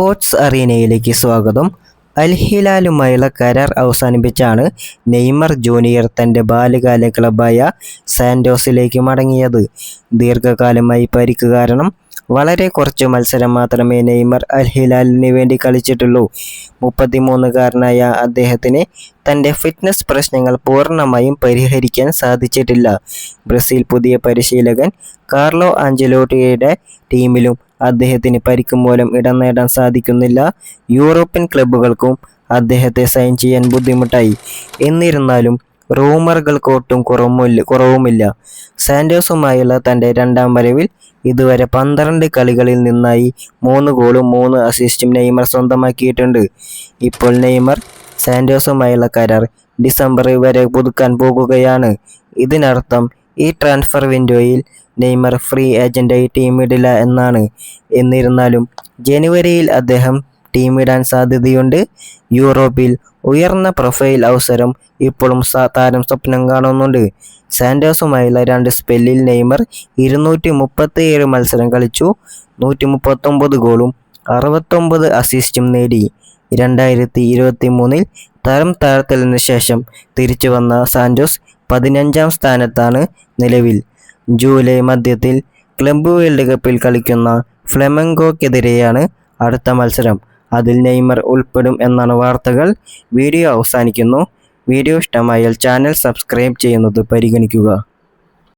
Sports അറീനയിലേക്ക് സ്വാഗതം. അൽ ഹിലാലുമായുള്ള കരാർ അവസാനിപ്പിച്ചാണ് Neymar junior തന്റെ ബാല്യകാല ക്ലബായ സാൻഡോസിലേക്ക് മടങ്ങിയത്. ദീർഘകാലമായി പരിക്ക് കാരണം വളരെ കുറച്ച് മത്സരം മാത്രമേ നെയ്മർ അൽ ഹിലാലിന് വേണ്ടി കളിച്ചിട്ടുള്ളൂ. മുപ്പത്തിമൂന്നുകാരനായ അദ്ദേഹത്തിന് തന്റെ ഫിറ്റ്നസ് പ്രശ്നങ്ങൾ പൂർണമായും പരിഹരിക്കാൻ സാധിച്ചിട്ടില്ല. ബ്രസീൽ പുതിയ പരിശീലകൻ കാർലോ ആഞ്ചലോട്ടിയുടെ ടീമിലും അദ്ദേഹത്തിന് പരിക്ക് മൂലം ഇടം നേടാൻ സാധിക്കുന്നില്ല. യൂറോപ്യൻ ക്ലബ്ബുകൾക്കും അദ്ദേഹത്തെ സൈൻ ചെയ്യാൻ ബുദ്ധിമുട്ടായി. എന്നിരുന്നാലും റൂമറുകൾക്ക് കുറവുമില്ല കുറവുമില്ല. സാൻഡോസുമായുള്ള തന്റെ രണ്ടാം വരവിൽ ഇതുവരെ പന്ത്രണ്ട് കളികളിൽ നിന്നായി മൂന്ന് ഗോളും മൂന്ന് അസിസ്റ്റും നെയ്മർ സ്വന്തമാക്കിയിട്ടുണ്ട്. ഇപ്പോൾ നെയ്മർ സാൻഡോസുമായുള്ള കരാർ ഡിസംബർ വരെ പുതുക്കാൻ പോകുകയാണ്. ഇതിനർത്ഥം ഈ ട്രാൻസ്ഫർ വിൻഡോയിൽ നെയ്മർ ഫ്രീ ഏജന്റായി ടീമിടില്ല എന്നാണ്. എന്നിരുന്നാലും ജനുവരിയിൽ അദ്ദേഹം ടീമിടാൻ സാധ്യതയുണ്ട്. യൂറോപ്പിൽ ഉയർന്ന പ്രൊഫൈൽ അവസരം ഇപ്പോഴും താരം സ്വപ്നം കാണുന്നുണ്ട്. സാൻഡോസുമായുള്ള രണ്ട് സ്പെല്ലിൽ നെയ്മർ ഇരുന്നൂറ്റി മുപ്പത്തിയേഴ് മത്സരം കളിച്ചു. നൂറ്റി മുപ്പത്തൊമ്പത് ഗോളും അറുപത്തൊമ്പത് അസിസ്റ്റും നേടി. രണ്ടായിരത്തി ഇരുപത്തി മൂന്നിൽ തരം താഴ്ത്തലിന് ശേഷം തിരിച്ചു വന്ന സാൻഡോസ് പതിനഞ്ചാം സ്ഥാനത്താണ് നിലവിൽ. ജൂലൈ മധ്യത്തിൽ ക്ലബ് വേൾഡ് കപ്പിൽ കളിക്കുന്ന ഫ്ലെമങ്കോക്കെതിരെയാണ് അടുത്ത മത്സരം. അതിൽ നെയ്മർ ഉൾപ്പെടും എന്നാണ് വാർത്തകൾ. വീഡിയോ അവസാനിക്കുന്നു. വീഡിയോ ഇഷ്ടമായാൽ ചാനൽ സബ്സ്ക്രൈബ് ചെയ്യുന്നത് പരിഗണിക്കുക.